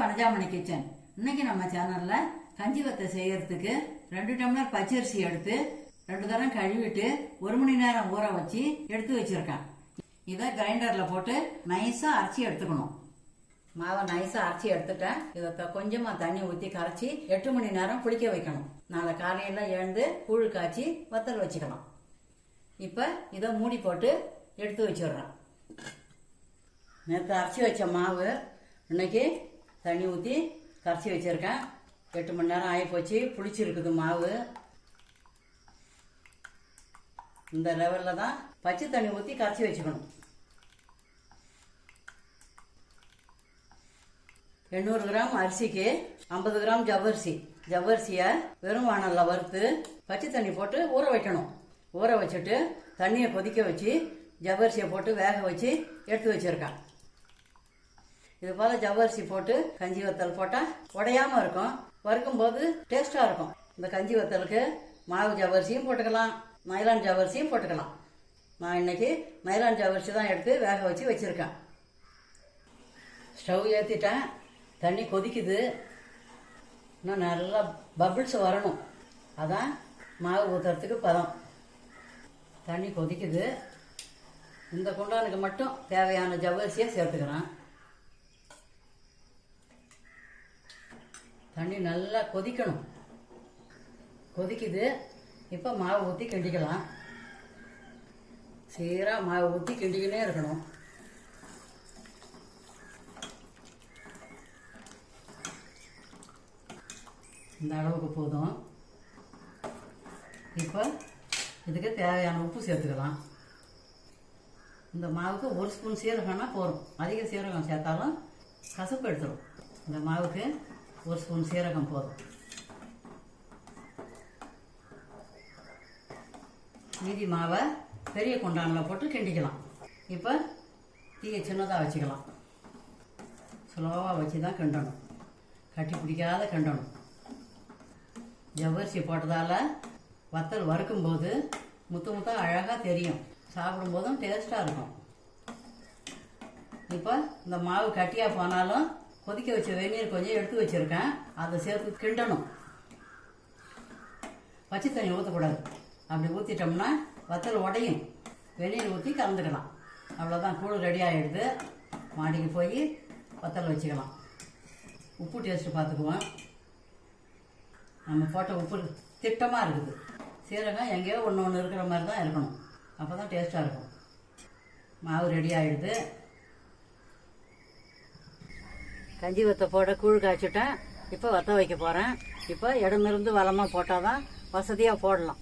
Vanajamani kitchen இன்னைக்கு நம்ம சேனல்ல கஞ்சி வத்தை செய்யறதுக்கு ரெண்டு டம்ளர் பச்சரிசி எடுத்து ரெண்டு தரம் கழுவிட்டு ஒரு மணி நேரம் ஊற வச்சு எடுத்து வச்சிருக்கேன். இதை கிரைண்டர்ல போட்டு நைஸா அரைச்சி எடுத்துக்கணும். மாவை நைஸா அரைச்சி எடுத்துட்டேன். இதை கொஞ்சமா தண்ணி ஊற்றி கரைச்சி எட்டு மணி நேரம் புளிக்க வைக்கணும். நாளை காலையில எழுந்து கூழ் காய்ச்சி வத்தல் வச்சுக்கலாம் இப்போ இதை மூடி போட்டு எடுத்து வச்சிடுறேன். நேற்று அரைச்சி வச்ச மாவு இன்னைக்கு தண்ணி ஊற்றி கரைச்சி வச்சுருக்கேன். எட்டு மணி நேரம் ஆகி போச்சு புளிச்சிருக்குது மாவு. இந்த லெவலில் தான் பச்சை தண்ணி ஊற்றி கரைச்சி வச்சுக்கணும். எண்ணூறு கிராம் அரிசிக்கு ஐம்பது கிராம் ஜவ்வரிசி. ஜவ்வரிசியை வெறும் வானலில் வறுத்து பச்சை தண்ணி போட்டு ஊற வைக்கணும். ஊற வச்சுட்டு தண்ணியை கொதிக்க வச்சு ஜவ்வரிசியை போட்டு வேக வச்சு எடுத்து வச்சிருக்கேன். இது போல் ஜவ்வரிசி போட்டு கஞ்சி வத்தல் போட்டால் உடையாம இருக்கும். வறுக்கும்போது டேஸ்ட்டாக இருக்கும். இந்த கஞ்சி வத்தலுக்கு மாவு ஜவ்வரிசியும் போட்டுக்கலாம். நைலான் ஜவ்வரிசியும் போட்டுக்கலாம். நான் இன்னைக்கு நைலான் ஜவ்வரிசி தான் எடுத்து வேக வச்சு வச்சுருக்கேன். ஸ்டவ் ஏற்றிட்டேன் தண்ணி கொதிக்குது. இன்னும் நல்லா பபிள்ஸ் வரணும். அதான் மாவு ஊற்றுறதுக்கு பதம். தண்ணி கொதிக்குது. இந்த குண்டானுக்கு மட்டும் தேவையான ஜவ்வரிசியை சேர்த்துக்கிறேன். தண்ணி நல்லா கொதிக்கணும். கொதிக்குது. இப்போ மாவு ஊற்றி கிண்டிக்கலாம். சீராக மாவு ஊற்றி கிண்டிக்கினே இருக்கணும். இந்த அளவுக்கு போதும். இப்போ இதுக்கு தேவையான உப்பு சேர்த்துக்கலாம். இந்த மாவுக்கு ஒரு ஸ்பூன் சீரகம்னா போதும். அதிக சீரகம் சேர்த்தாலும் கசப்பு எடுத்துரும். இந்த மாவுக்கு ஒரு ஸ்பூன் சீரகம் போதும் மீதி மாவை பெரிய குண்டானில் போட்டு கிண்டிக்கலாம். இப்போ தீயை சின்னதாக வச்சுக்கலாம். ஸ்லோவாக வச்சு தான் கிண்டணும். கட்டி பிடிக்காத கிண்டணும். ஜவ்வரிசி போட்டதால் வத்தல் வறுக்கும்போது முத்து முத்தாக அழகாக தெரியும். சாப்பிடும்போதும் டேஸ்ட்டாக இருக்கும். இப்போ இந்த மாவு கட்டியாக போனாலும் கொதிக்க வச்ச வெந்நீர் கொஞ்சம் எடுத்து வச்சுருக்கேன். அதை சேர்த்து கிண்டணும். பச்சை தண்ணி ஊற்றக்கூடாது அப்படி ஊற்றிட்டோம்னா வத்தல் உடையும். வெந்நீர் ஊற்றி கலந்துக்கலாம். அவ்வளோதான் கூழ் ரெடி ஆகிடுது மாடிக்கு போய் வத்தல் வச்சுக்கலாம். உப்பு டேஸ்ட்டு பார்த்துக்குவோம். நம்ம போட்ட உப்பு திட்டமாக இருக்குது. சீரகம் எங்கேயோ ஒன்று ஒன்று இருக்கிற மாதிரி தான் இருக்கணும். அப்போ தான் டேஸ்ட்டாக இருக்கும். மாவு ரெடி ஆகிடுது கஞ்சி வத்த போட கூழ் காய்ச்சிட்டேன். இப்போ வத்த வைக்க போகிறேன் இப்போ இடமிருந்து வளமாக போட்டால் தான் வசதியாக போடலாம்.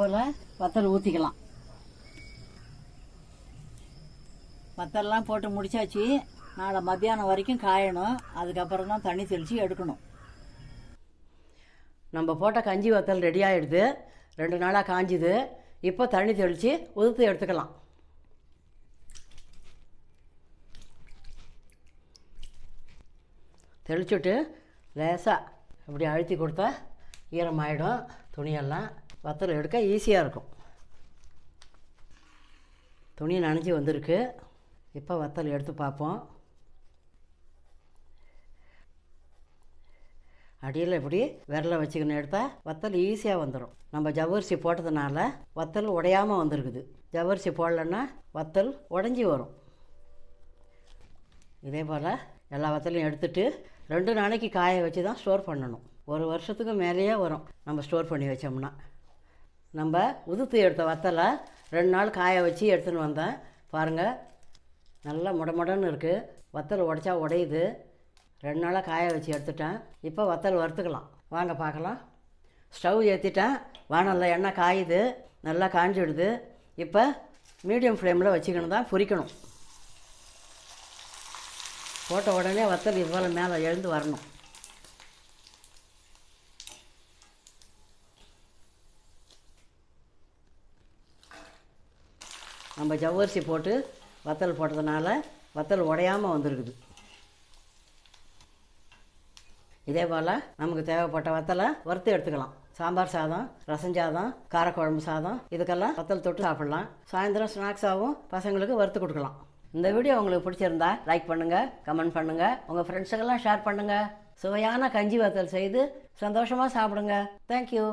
போல் வத்தல் ஊற்றிக்கலாம் வத்தல்லாம் போட்டு முடிச்சாச்சு. நாளை மத்தியானம் வரைக்கும் காயணும். அதுக்கப்புறம் தான் தண்ணி தெளித்து எடுக்கணும். நம்ம போட்ட கஞ்சி வத்தல் ரெடி ஆகிடுது ரெண்டு நாளாக காஞ்சுது. இப்போ தண்ணி தெளித்து உதுத்து எடுத்துக்கலாம். தெளிச்சுட்டு லேசாக இப்படி அழுத்தி கொடுத்தா ஈரமாயிடும். துணியெல்லாம் வத்தல் எடுக்க ஈஸியாக இருக்கும். துணி நனைஞ்சி வந்திருக்கு. இப்போ வத்தல் எடுத்து பார்ப்போம். அடியில் இப்படி விரலை வச்சுக்கின்னு எடுத்தால் வத்தல் ஈஸியாக வந்துடும் நம்ம ஜவ்வரிசி போட்டதுனால வத்தல் உடையாமல் வந்திருக்குது. ஜவ்வரிசி போடலன்னா வத்தல் உடஞ்சி வரும். இதே போல் எல்லா வத்தலையும் எடுத்துட்டு ரெண்டு நாளைக்கு காய வச்சு தான் ஸ்டோர் பண்ணணும். ஒரு வருஷத்துக்கு மேலேயே வரும். நம்ம ஸ்டோர் பண்ணி வச்சோம்னா. நம்ம உதுத்து எடுத்த வத்தலை ரெண்டு நாள் காய வச்சு எடுத்துன்னு வந்தேன். பாருங்கள் நல்லா முடமுடன்னு இருக்குது வத்தல் உடைச்சா உடையுது. ரெண்டு நாளாக காய வச்சு எடுத்துட்டேன். இப்போ வத்தல் வறுத்துக்கலாம். வாங்க பார்க்கலாம். ஸ்டவ் ஏற்றிட்டேன் வானல்ல எண்ணெய் காயுது. நல்லா காஞ்சிடுது. இப்போ மீடியம் ஃப்ளேமில் வச்சுக்கணும் தான் பொரிக்கணும். போட்ட உடனே வத்தல் இது போல் மேலே எழுந்து வரணும். நம்ம ஜவ்வரிசி போட்டு வத்தல் போட்டதுனால வத்தல் உடையாமல் வந்திருக்குது. இதே போல் நமக்கு தேவைப்பட்ட வத்தலை வறுத்து எடுத்துக்கலாம். சாம்பார் சாதம் ரசம் சாதம் காரக்குழம்பு சாதம் இதுக்கெல்லாம் வத்தல் தொட்டு சாப்பிட்லாம். சாயந்தரம் ஸ்நாக்ஸாகவும் பசங்களுக்கு வறுத்து கொடுக்கலாம். இந்த வீடியோ உங்களுக்கு பிடிச்சிருந்தா லைக் பண்ணுங்கள் கமெண்ட் பண்ணுங்கள் உங்கள் ஃப்ரெண்ட்ஸுக்கெல்லாம் ஷேர் பண்ணுங்கள் சுவையான கஞ்சி வத்தல் செய்து சந்தோஷமாக சாப்பிடுங்க. தேங்க்யூ